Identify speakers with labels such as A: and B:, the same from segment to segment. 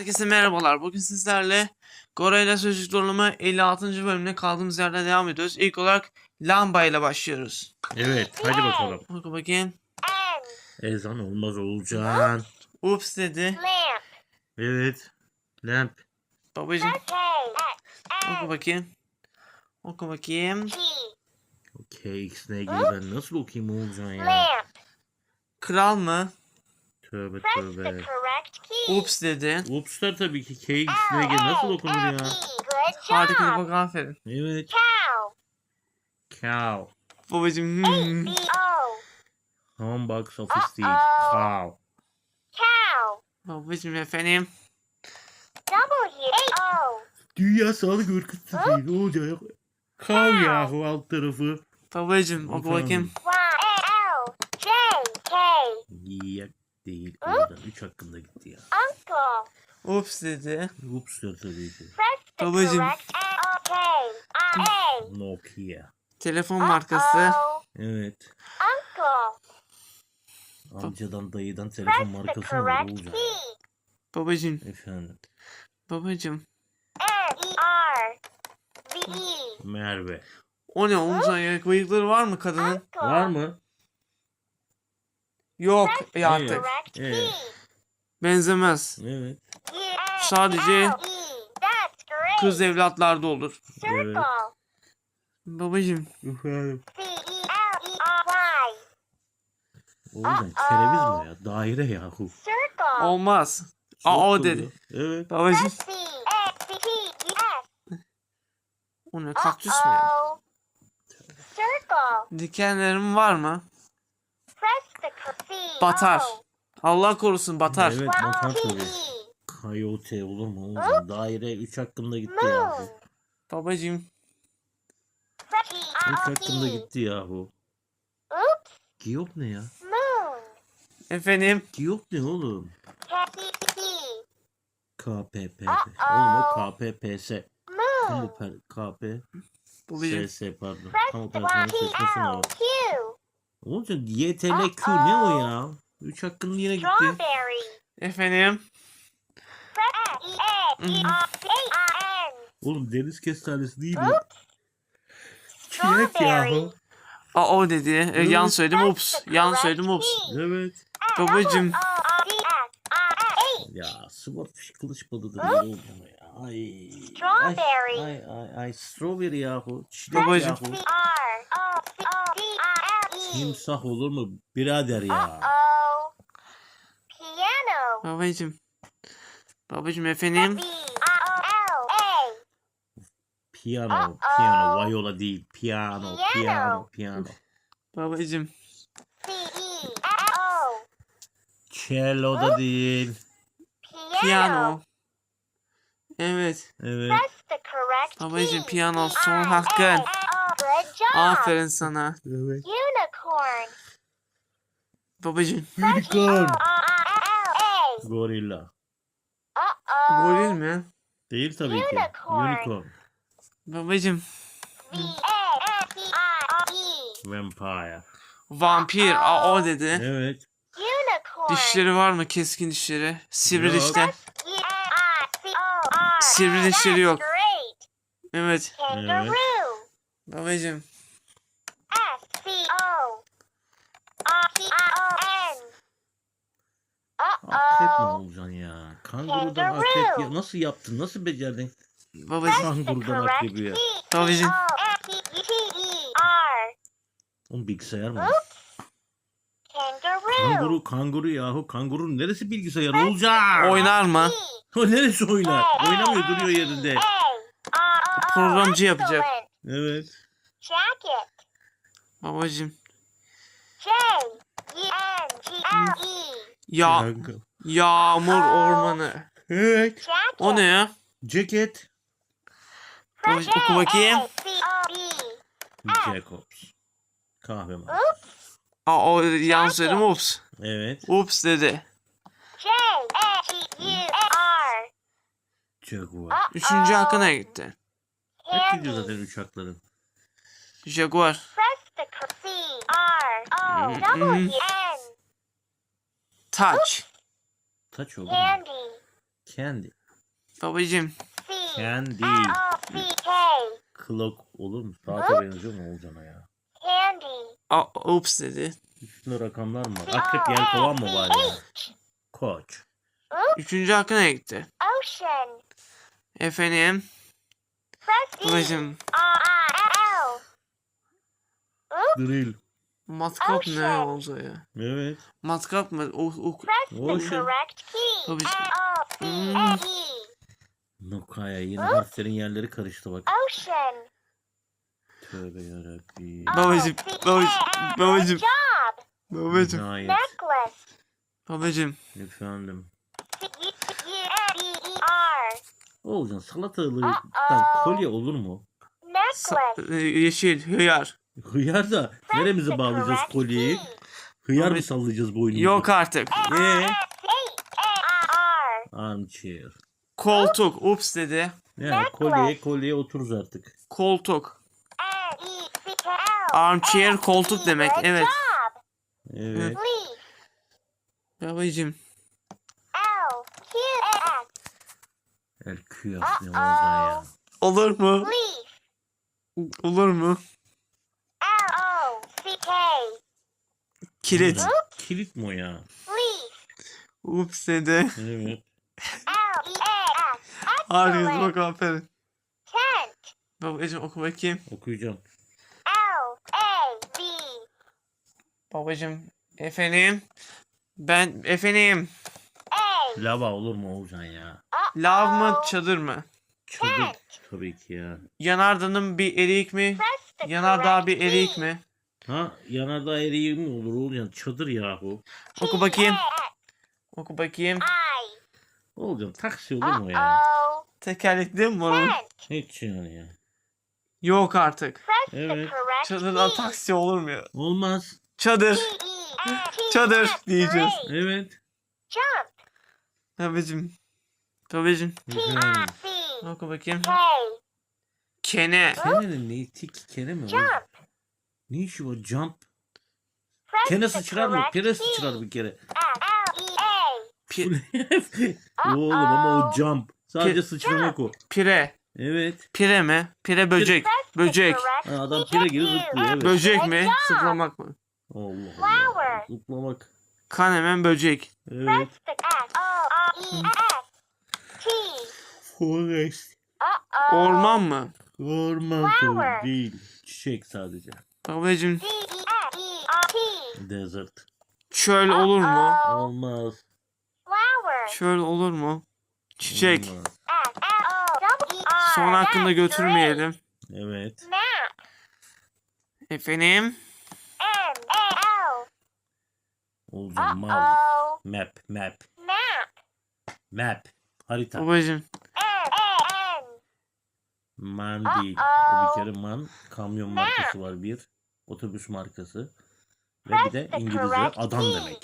A: Herkese merhabalar. Bugün sizlerle Gorilla Sözcük Doğrulama 56. bölümüne kaldığımız yerden devam ediyoruz. İlk olarak lamba ile başlıyoruz.
B: Evet hadi bakalım.
A: Oku bakayım.
B: Ezan olmaz olacaksın.
A: Ups dedi.
C: Lamp.
B: Evet. Lamp.
A: Babacım oku bakayım. Oku bakayım.
B: Okey X ne ilgili ben nasıl okuyayım olacaksın ya.
C: Lamp.
A: Kral mı?
B: Tövbe
C: Press the
B: tövbe.
C: correct key.
A: Ups dedi.
B: Ups'lar tabii ki K X ne ilgili nasıl okunur ya.
A: Harika bak aferin.
B: Evet.
C: Cow.
B: Cow.
A: Babacım hmm.
C: O.
B: Humbug sophistic. Cow.
C: Cow.
A: Babacım efendim.
C: W O.
B: Dünya Sağlık Örgütü değil ne olacak? Cow yahu alt tarafı.
A: Babacım
B: Efendim.
A: bakayım.
C: Y L. J K.
B: Yak değil. Oradan 3 hakkında gitti ya.
C: Uncle.
A: Ups dedi.
B: Ki.
C: Press the
A: Babacım.
B: Nokia.
A: Telefon markası.
B: Evet.
C: Uncle.
B: Amcadan dayıdan telefon markası mı var
C: key.
A: Babacım.
B: Efendim.
A: Babacım.
C: N E R. V.
B: Merve.
A: O ne omuzdan ayak bıyıkları var mı kadının?
C: Uncle.
B: Var mı?
A: Yok ya
B: Evet.
A: artık.
B: Evet.
A: Benzemez.
B: Evet.
A: Sadece
C: E.
A: Kız evlatlarda olur.
C: Circle.
A: Babacım.
B: Efendim.
C: E E.
B: Oğlum kereviz mi ya? Daire yahu.
A: Olmaz. Aa o dedi.
B: Evet.
A: Babacım.
C: T E.
A: O ne kaktüs mü ya? Dikenlerim var mı?
C: Press the co- C
A: Batar.
C: O.
A: Allah korusun batar.
B: Evet
C: O
B: batar
C: T
B: tabii. Coyote olur mu oğlum? Daire 3 hakkında gitti.
C: Moon.
A: Babacım.
C: Press G
B: 3
C: I O
B: hakkında gitti yahu.
C: Oops.
B: Giyop ne ya?
A: Efendim.
B: Giyop ne oğlum?
C: K C T.
B: KPPP.
C: Uh-oh.
B: Oğlum o KPPS.
C: Moon.
B: Kamu per, KP.
A: Babacım.
B: SS pardon.
C: Press
B: Kamu
C: the
B: personel
C: T
B: seçme
C: L
B: sınavı.
C: Q.
B: Oğlum YTLQ ne o ya? 3 hakkında yine gitti.
C: Strawberry.
A: Efendim.
C: E N.
B: Oğlum deniz kestanesi değil mi? Çilek yahu.
A: Aa o dedi. E,
B: Evet.
A: yan söyledim ups. Yan söyledim ups.
B: Evet.
A: Babacım.
B: Ya swordfish kılıç balığıdır ya oğlum ya. Ay.
C: Strawberry.
B: Ay ay ay strawberry yahu. Çilek
A: Babacım.
B: yahu. Timsah olur mu birader ya?
C: Uh-oh. Piano.
A: Babacım. Babacım efendim.
C: A.
B: Piyano,
C: Uh-oh.
B: piyano, viola değil. Piyano,
C: Piano.
B: piyano, piyano.
A: Babacım.
B: Cello da değil.
C: Piano.
A: Piyano. Evet.
B: Evet.
A: Babacım piyano son hakkın.
C: Job.
A: Aferin sana.
B: Evet.
C: Unicorn.
A: Babacım.
B: Unicorn. Gorilla.
C: Uh-oh.
A: Goril mi?
B: Değil tabii ki.
C: Unicorn.
B: Unicorn.
C: I E.
B: Vampire.
A: Vampir. Aa o dedi.
B: Evet.
C: Unicorn.
A: Dişleri var mı? Keskin dişleri. Sivri
B: Yok.
A: dişler. Sivri dişleri yok.
C: Great.
A: Evet.
C: Kangaroo.
A: Babacım.
C: S C O R T I O N.
B: Akrep mi olacaksın ya? Kangurudan
C: Kangaroo.
B: akrep ya. Nasıl yaptın? Nasıl becerdin?
A: Babacım.
B: Kangurudan
C: Correct
B: akrebi ya.
C: T E R.
B: Oğlum bilgisayar mı? Kanguru, kanguru yahu. Kangurunun neresi bilgisayar olacak?
A: Oynar mı?
B: O neresi oynar? Oynamıyor duruyor yerinde.
A: Programcı yapacak.
B: Evet.
C: Jacket.
A: Babacım.
C: J E N G L E.
A: Ya
B: Kanka.
A: Yağmur ormanı.
B: Evet.
A: O ne ya?
B: Ceket.
A: Babacım oku bakayım.
B: Jacobs. Kahve mi?
A: Aa o yan söyledim ups.
B: Evet.
A: Ups dedi.
C: J A G U R.
B: Jaguar.
A: Üçüncü hakkına gitti.
B: Hep gidiyor zaten uçakların.
A: Jaguar.
C: Press the c- C R O W
A: Mhm.
C: N.
A: Touch.
B: Taç olur mu?
C: Candy.
B: Candy.
A: Babacım.
C: C
B: Candy.
C: L O C K.
B: Clock olur mu? Saate benziyor mu Oğuzhan'a ya?
C: Candy.
A: A- Ups dedi.
B: Üstünde rakamlar mı var? Akrep yelkovan mı var ya? Koç.
A: Üçüncü hakkına gitti.
C: Ocean.
A: Efendim. Babacım.
C: R I L.
B: Drill.
A: Matkap ne
C: Ocean.
A: oldu ya?
B: Evet.
A: Matkap mı? O, o,
C: correct key.
A: Tabii.
C: O
A: Hmm.
C: E.
B: Nokaya yeni harflerin yerleri karıştı bak.
C: Ocean.
B: Tövbe yarabbim.
C: O
A: Babacım,
C: A
A: babacım, babacım. Babacım.
B: Nihayet.
C: Necklace.
A: Babacım.
B: Efendim.
C: E R.
B: Oğuzhan salatalığı
C: Uh-oh.
B: kolye olur mu?
A: Sa-
C: Necklace.
A: e, yeşil, hıyar.
B: Hıyar da neremize bağlayacağız kolyeyi? Hıyar mı sallayacağız boynumuzu?
A: Yok artık.
B: Ee? Armchair.
A: Koltuk. Ups dedi.
B: Yani kolyeye kolyeye otururuz artık.
A: Koltuk.
C: E.
A: Armchair,
C: S
A: koltuk
C: E
A: demek, evet.
B: Evet.
A: Babacım.
B: El kıyas ne Oğuzhan ya.
A: Olur mu? Olur mu?
C: L O C K.
A: Kilit.
B: Kilit mi o ya?
A: Ups dedi.
B: Evet.
C: E.
A: Harika
C: Excellent.
A: bak aferin. Babacım oku bakayım.
B: Okuyacağım.
C: L A V.
A: Babacım. Efendim. Ben efendim.
C: A.
B: Lava olur mu Oğuzhan ya?
A: Lav mı çadır mı?
B: Çadır tabii ki ya.
A: Yanardağın bir eriyik mi? Yanardağ bir eriyik
C: key.
A: mi?
B: Ha yanardağ eriği mi olur Oğuzhan? Çadır yahu.
A: Oku bakayım. Oku bakayım.
B: Oğuzhan taksi olur mu ya?
A: Tekerlekli mi var? onun?
B: Hiç yani ya.
A: Yok artık.
B: Evet.
C: correct
A: Çadırda
C: key.
A: taksi olur mu ya?
B: Olmaz.
A: Çadır. Çadır diyeceğiz.
B: Evet.
C: Jump.
A: Babacım. Babacım.
C: T
B: Efendim.
C: I C
A: Oku bakayım. Kene.
B: Kenenin neyi? Tik kene mi? Oğuzhan?
C: Jump.
B: Ne işi var? Jump.
C: Press
B: Kene sıçrar mı?
C: key.
B: sıçrar bir kere.
C: E A.
A: Pi-
B: Oğlum ama o jump. Sadece
A: Pi-
B: sıçramak o.
A: pire.
B: Evet.
A: Pire mi? Pire böcek. Böcek.
B: Ha, adam pire gibi zıplıyor evet.
A: Böcek mi? Sıklamak mı?
B: Allah Allah. Zıplamak.
A: Kan hemen böcek.
B: Evet.
C: E.
B: Forest.
A: Orman mı?
B: Orman değil. Çiçek sadece.
C: T.
B: Desert.
A: Çöl olur mu?
B: Olmaz.
C: Flower.
A: Çöl olur mu? Çiçek.
B: Olmaz.
C: S L O W R.
A: Son hakkında götürmeyelim.
B: Evet.
A: Efendim?
C: M A L.
B: Olacak mal. Map. Map.
C: Map.
B: Harita.
A: Babacım.
B: Man değil. O
C: Uh-oh.
B: bir kere man. Kamyon markası var bir. Otobüs markası. Ve bir de İngilizce adam
C: key.
B: demek.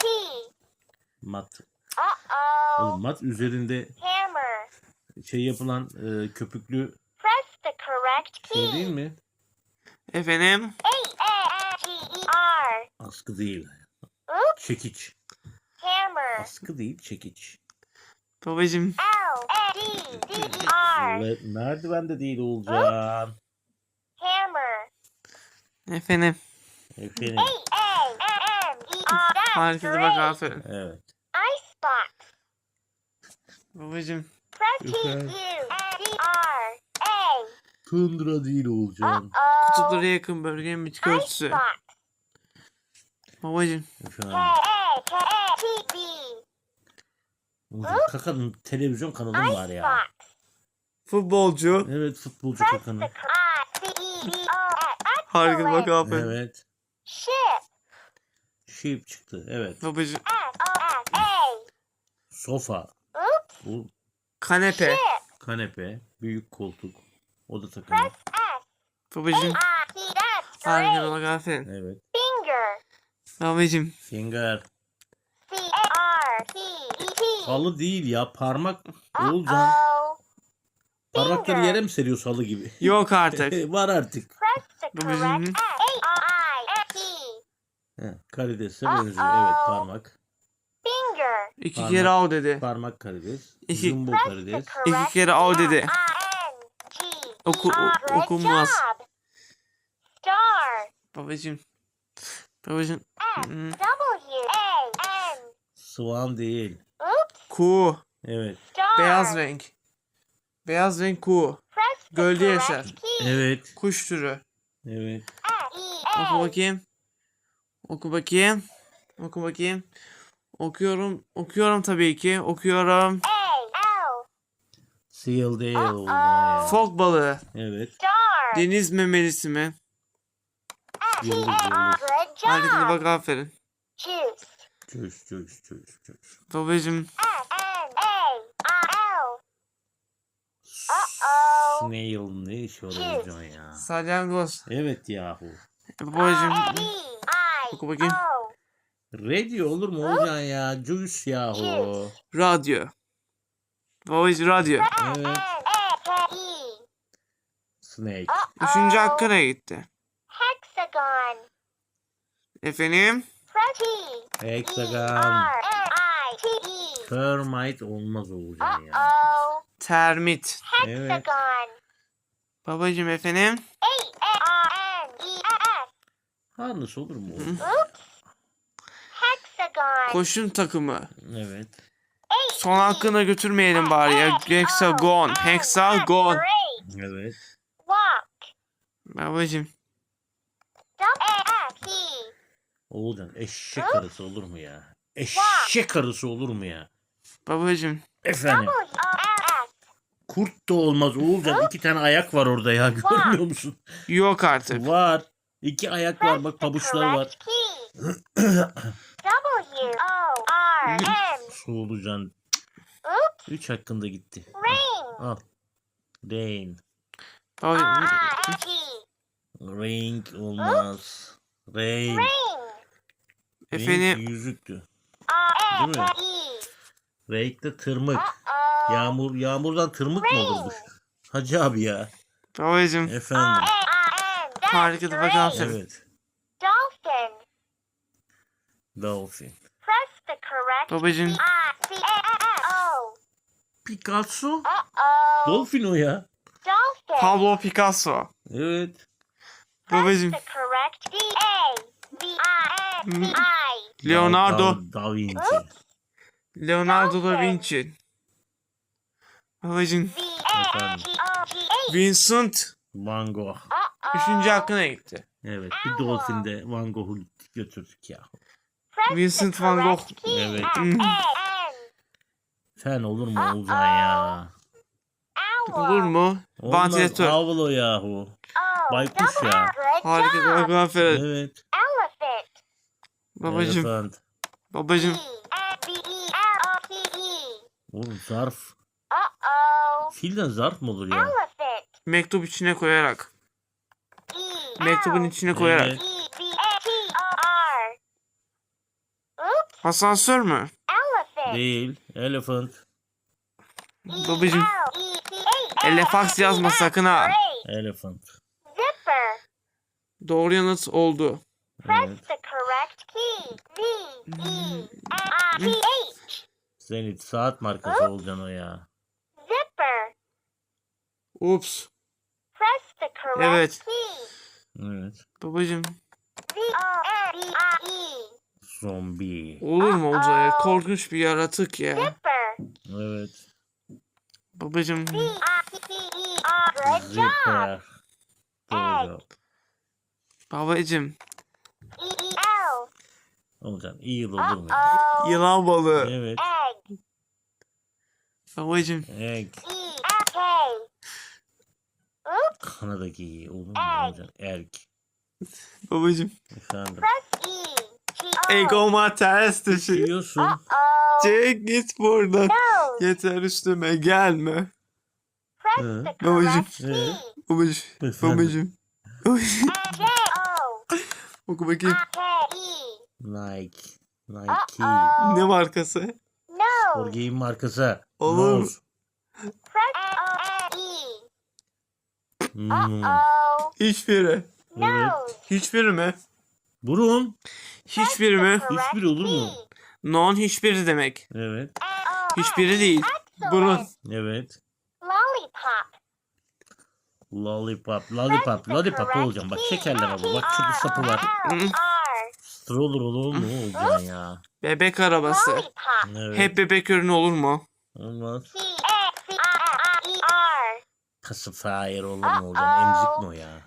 C: T.
B: Mat.
C: Uh-oh.
B: Oğlum mat üzerinde
C: Hammer.
B: şey yapılan e, köpüklü
C: Press the correct
B: şey değil mi?
A: Efendim?
B: Askı değil.
C: Oops.
B: Çekiç.
C: Hammer.
B: Askı değil çekiç.
A: Babacım.
C: L E
B: merdiven de değil Olcan.
C: Hammer.
A: Efendim.
B: Efendim.
C: E
A: Herkese bak aferin.
B: Evet.
C: Icebox.
A: Babacım.
B: Tundra değil.
C: Uh-oh.
A: Kutuplara yakın bölgenin bitki örtüsü. Babacım.
B: Efendim.
C: A K A T B.
B: Olcan Kaka'nın televizyon kanalı mı var ya?
A: Futbolcu.
B: Evet futbolcu
C: C E.
A: Harika bak aferin.
B: Evet.
C: Ship.
B: Sheep çıktı. Evet.
C: A.
B: Sofa.
C: Oops.
B: Bu
A: Kanepe.
B: Kanepe. Büyük koltuk. O da takımı.
A: Babacım. Harika bak aferin.
B: Evet.
C: Finger.
A: Babacım.
B: Finger. Halı değil ya. Parmak.
C: Uh-oh.
B: Parmakları yere mi seriyorsun halı gibi?
A: Yok artık.
B: var artık. He, karidese benziyor. Evet parmak.
C: Finger.
A: İki
B: Parmak-
A: kere av dedi.
B: Parmak karides.
A: İki-
B: Jumbo karides.
C: correct
A: kere av dedi. Oku- o- okunmaz.
C: Star.
A: Babacım. Babacım.
C: S
A: Hmm.
C: W A N.
B: Swan değil.
A: Kuğu.
B: Evet.
C: Star.
A: Beyaz renk. Beyaz renk kuğu. Gölde yaşar.
B: Evet.
A: Kuş türü.
B: Evet.
C: E
A: Oku bakayım. Oku bakayım. Oku bakayım. Okuyorum. Okuyorum tabii ki. Okuyorum.
B: Seal değil oğlum ya.
A: Fok balığı.
B: Evet.
C: Star.
A: Deniz memelisi mi?
C: S
B: Yıldız,
C: job.
A: bak aferin.
C: Juice.
B: Çöz çöz çöz çöz.
A: Babacım.
C: S N A I L. Uh-oh.
B: Snail ne iş var hocam ya.
A: Salyangoz.
B: Evet yahu.
A: Babacım. Oku bakayım.
B: Radio olur mu hocam ya? Juice yahu.
A: Radyo. Babacım radyo.
B: Evet. Snake.
A: Üçüncü hakkına gitti.
C: Hexagon.
A: Efendim?
B: Hexagon.
C: R I T E.
B: Termite olmaz hocam ya.
C: Uh-oh.
A: Termit.
B: Evet.
C: Hexagon.
A: Babacım efendim?
C: A R N E S.
B: Harness olur mu?
C: Hexagon.
A: Koşun takımı.
B: Evet.
C: H
A: Son hakkına götürmeyelim bari ya. Hexagon. Hexagon.
C: Great.
B: Evet.
C: Walk.
A: Babacım.
B: Oğulcan eşek arısı olur mu ya? Eşek arısı olur mu ya?
A: Babacım.
B: Efendim. Kurt da olmaz Oğulcan. iki tane ayak var orada ya. Görmüyor musun?
A: Yok artık.
B: Var. İki ayak var. Bak pabuçlar var.
C: Correct key. W O R N.
B: Soğulucan. Üç hakkında gitti.
C: Ring.
B: Al. Rain.
A: Babacım.
C: R I G.
B: Ring olmaz. Rain.
C: Ring.
A: Efendim.
B: Ring yüzüktü. Değil mi?
C: A K.
B: Ring de tırmık. Yağmur yağmurdan tırmık mı olurmuş? Hacı abi ya.
A: Babacım.
B: Efendim.
C: R-I-N. That's
A: Harika da
C: great.
A: bakalım.
B: Evet.
C: Dolphin.
B: Dolphin.
C: Press the correct
A: Babacım.
C: I C A O.
B: Picasso. Dolphin o ya.
C: Dolphin.
A: Pablo Picasso.
B: Evet.
C: Press
A: Babacım.
C: the correct D A V I N C I.
A: Leonardo.
B: Da, da Vinci.
A: Leonardo da Vinci.
C: H.
A: Vincent.
B: Van Gogh.
A: Üçüncü hakkına gitti.
B: Evet. Bir Dolphin de Van Gogh'u götürdük ya.
A: Vincent van Gogh.
B: Evet.
A: Hmm.
B: Sen olur mu Oğuzhan ya?
A: Olur mu?
B: Olmaz.
A: Vantilatör.
B: Owl o yahu.
C: Oh,
B: Baykuş ya.
A: Harika aferin.
B: Evet.
C: Elephant.
A: Babacım.
B: Elephant.
A: Babacım.
C: E E E.
B: Oğlum zarf. Filden zarf mı olur ya?
A: Mektup içine koyarak. Mektubun içine koyarak.
B: Evet.
C: E.
A: Asansör mü?
B: Değil. Elephant.
A: Babacım. Elefaks yazma sakın ha.
B: Elephant.
C: Zipper.
A: Doğru yanıt oldu.
B: Evet.
C: E I T H.
B: Zenit saat markası olacaksın o ya.
C: Zipper.
A: Ups.
C: Press the correct
A: Evet.
C: key.
B: Evet.
A: Babacım.
C: V O N B I E.
B: Zombi.
A: Olur mu olacak ya? Korkunç bir yaratık ya.
C: Zipper.
B: Evet.
A: Babacım.
C: E R. Good job.
B: Zipper.
A: Babacım.
B: Olacaksın. İyi olur mu?
A: Yılan balığı.
B: Evet.
C: Egg.
A: Babacım.
B: Egg.
C: E K. Oops.
B: Kanadaki iyi. Olur mu? Olacaksın. Erk.
A: Babacım.
B: Efendim.
C: Press E G O.
A: Egoma ters düşü.
B: Biliyorsun.
C: Uh-oh.
A: Çek git buradan.
C: Nose.
A: Yeter üstüme gelme.
C: Press
B: Hı.
C: the
A: Babacım.
C: correct.
A: Babacım.
B: Efendim.
A: Babacım. Babacım.
C: J O.
A: Oku bakayım.
C: I K E.
B: Nike. Nike.
C: Uh-oh.
A: Ne markası?
C: Nose.
B: Orgeyin markası.
A: Olur.
B: Nose.
C: E.
B: Hmm.
A: Hiçbiri.
B: Evet.
C: Nose.
A: Hiçbiri mi?
B: Burun.
A: Hiçbiri mi?
B: Hiçbiri olur mu?
C: key.
A: Non hiçbiri demek.
B: Evet.
A: Hiçbiri değil. Burun.
B: Evet.
C: Lollipop.
B: Lollipop. Lollipop. Lollipop olacağım. Bak şekerleme bu. Bak şurada sapı var. Stroller olur mu olacaksın ya?
A: Bebek arabası.
C: Lollipop.
B: Evet.
A: Hep bebek ürünü olur mu?
B: Olmaz.
C: C A C I I E R.
B: Pacifier olur mu olacaksın? Emzik mi o ya?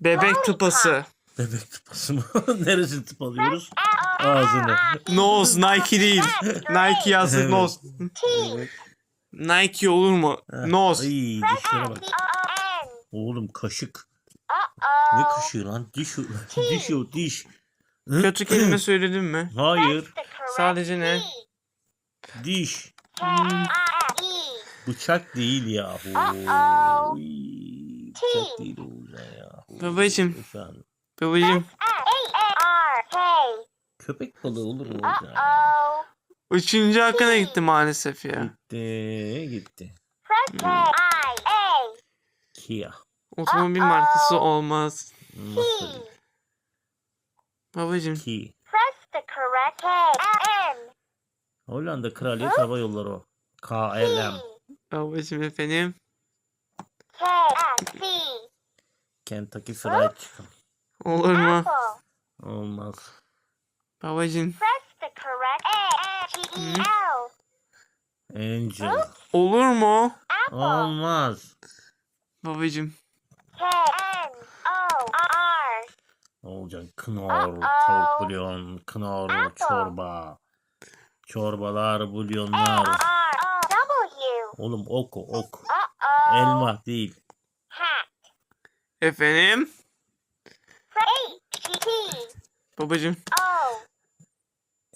A: Bebek tıpası.
B: Bebek tıpası mı? Neresini tıp alıyoruz?
C: L O
B: Ağzını.
A: Nose Nike değil. Nike yazdık
B: Evet.
A: Nose.
C: T.
A: Nike olur mu? Nose.
B: Ay dişlere bak.
C: C O N.
B: Oğlum kaşık. Ne
C: oh.
B: kaşığı lan? Diş o. diş o diş.
A: Kötü kelime söyledin mi?
B: Hayır.
A: Sadece ne?
B: Diş.
C: E.
B: Bıçak değil yahu. Bıçak değil olacaksın yahu.
A: Babacım.
B: Efendim.
A: Babacım.
C: K.
B: Köpek balığı olur mu
C: oh.
A: Üçüncü hakkına gitti maalesef ya.
B: Gitti gitti.
C: A.
B: Kia.
A: Otomobil markası olmaz.
B: Nasıl?
A: Babacım.
B: Ki.
C: Press the correct K N.
B: Hollanda Kraliyet Hava Yolları o. KLM.
A: Babacım efendim.
C: K S C.
B: Kentucky Fried Chicken.
A: Olur mu?
C: Apple.
B: Olmaz.
A: Babacım.
C: Press the correct A G E L.
B: Angel.
A: Olur mu?
C: Apple.
B: Olmaz.
A: Babacım.
C: K N O R.
B: Olacaksın knorr,
C: Uh-oh.
B: tavuk bulyon,
C: Apple.
B: çorba. Çorbalar,
C: A
B: bulyonlar.
C: R O W.
B: Oğlum ok o, ok.
C: Uh oh.
B: Elma değil.
C: Hat.
A: Efendim.
C: H G T
A: Babacım.
C: O.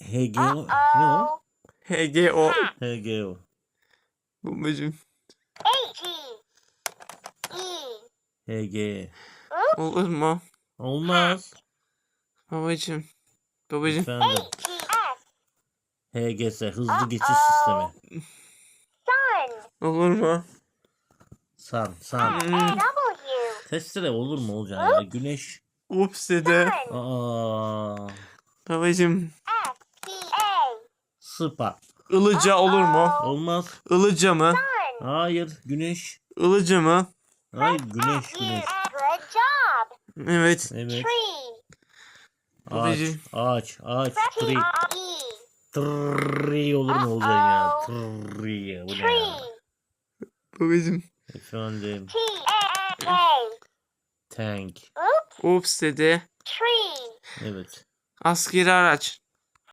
B: HG
C: Uh
B: o. Ne o?
C: oh.
A: HGO.
C: Hat.
B: HG o.
A: Babacım.
C: H G E.
B: HG.
A: Olur mu?
B: Olmaz.
A: Babacım. Babacım.
B: Efendim.
C: G S.
B: HGS hızlı geçiş sistemi.
A: Olur mu?
B: San, san.
A: Hmm.
C: W.
B: Testere olur mu olacaksın ya? Güneş.
A: Ups dedi.
C: Sun.
B: Aa.
C: S
A: Babacım.
B: Sıpa.
A: Ilıca olur mu?
B: Olmaz.
A: Ilıca mı?
B: Hayır. Güneş.
A: Ilıca mı?
B: Hayır güneş güneş.
A: Evet.
B: Evet.
C: Tree.
B: Ağaç.
A: Babacım.
B: Ağaç. Ağaç. Tree. Tree olur mu olacaksın ya? Tree. Bu ne ya?
C: Tree.
A: Babacım.
B: Efendim.
C: T A K.
B: Tank.
C: Oops.
A: Ups dedi.
C: Tree.
B: Evet.
A: Askeri araç.